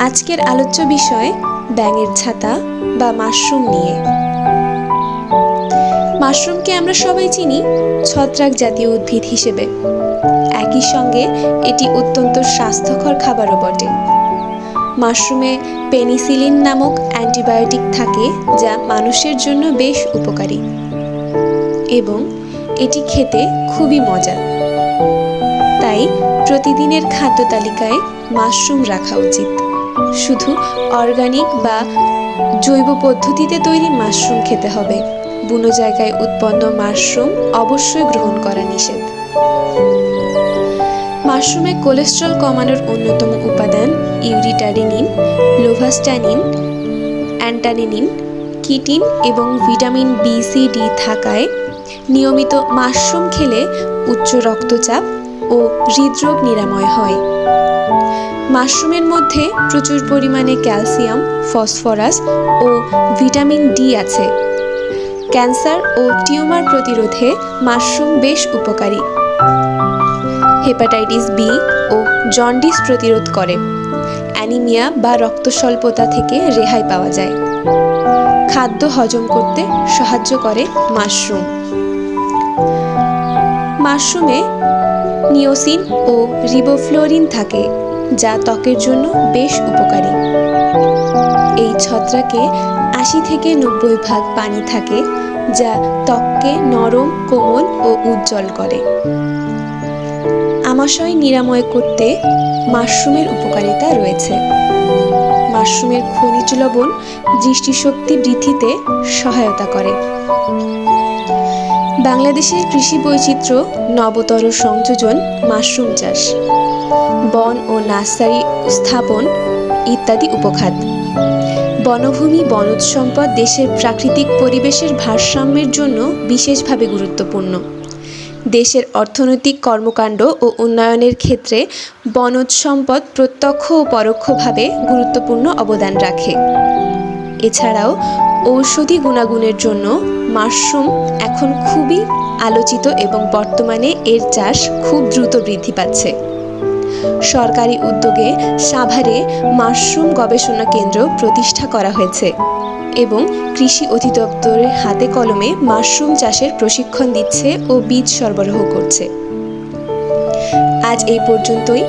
আজকের আলোচ্য বিষয়, ব্যাঙের ছাতা বা মাশরুম নিয়ে। মাশরুমকে আমরা সবাই চিনি ছত্রাক জাতীয় উদ্ভিদ হিসেবে। একই সঙ্গে এটি অত্যন্ত স্বাস্থ্যকর খাবারও বটে। মাশরুমে পেনিসিলিন নামক অ্যান্টিবায়োটিক থাকে যা মানুষের জন্য বেশ উপকারী। এবং এটি খেতে খুবই মজা। তাই প্রতিদিনের খাদ্য তালিকায় মাশরুম রাখা উচিত। শুধু অর্গানিক বা জৈব পদ্ধতিতে তৈরি মাশরুম খেতে হবে। বুনো জায়গায় উৎপন্ন মাশরুম অবশ্যই গ্রহণ করা নিষেধ। মাশরুমে কোলেস্ট্রল কমানোর অন্যতম উপাদান ইউরিটারিনিন লোভাস্টানিন অ্যান্টানিনিন কিটিন এবং ভিটামিন বি সি ডি থাকায় নিয়মিত মাশরুম খেলে উচ্চ রক্তচাপ ও হৃদরোগ নিরাময় হয়। মাশরুমের মধ্যে প্রচুর পরিমাণে ক্যালসিয়াম, ফসফরাস ও ভিটামিন ডি আছে। ক্যান্সার ও টিউমার প্রতিরোধে মাশরুম বেশ উপকারী। হেপাটাইটিস বি ও জন্ডিস প্রতিরোধ করে। অ্যানিমিয়া বা রক্তস্বল্পতা থেকে রেহাই পাওয়া যায়। খাদ্য হজম করতে সাহায্য করে মাশরুম। মাশরুমে নিওসিন ও রিবোফ্লোরিন থাকে, যা ত্বকের জন্য বেশ উপকারী। এই ছত্রাকে আশি থেকে নব্বই ভাগ পানি থাকে, যা ত্বককে নরম, কোমল ও উজ্জ্বল করে। আমাশয় নিরাময় করতে মাশরুমের উপকারিতা রয়েছে। মাশরুমের খনিজ লবণ দৃষ্টিশক্তি বৃদ্ধিতে সহায়তা করে। বাংলাদেশের কৃষি বৈচিত্র্য, নবতর সংযোজন, মাশরুম চাষ, বন ও নার্সারি স্থাপন ইত্যাদি উপখাত। বনভূমি বনজ সম্পদ দেশের প্রাকৃতিক পরিবেশের ভারসাম্যের জন্য বিশেষভাবে গুরুত্বপূর্ণ। দেশের অর্থনৈতিক কর্মকাণ্ড ও উন্নয়নের ক্ষেত্রে বনজ সম্পদ প্রত্যক্ষ ও পরোক্ষভাবে গুরুত্বপূর্ণ অবদান রাখে। এছাড়াও ঔষধি গুণাগুণের জন্য মাশরুম এখন খুবই আলোচিত এবং বর্তমানে এর চাষ খুব দ্রুত বৃদ্ধি পাচ্ছে। সরকারি উদ্যোগে সাভারে মাশরুম গবেষণা কেন্দ্র প্রতিষ্ঠা করা হয়েছে এবং কৃষি অধিদপ্তরের হাতে কলমে মাশরুম চাষের প্রশিক্ষণ দিচ্ছে ও বীজ সরবরাহ করছে। আজ এই পর্যন্তই।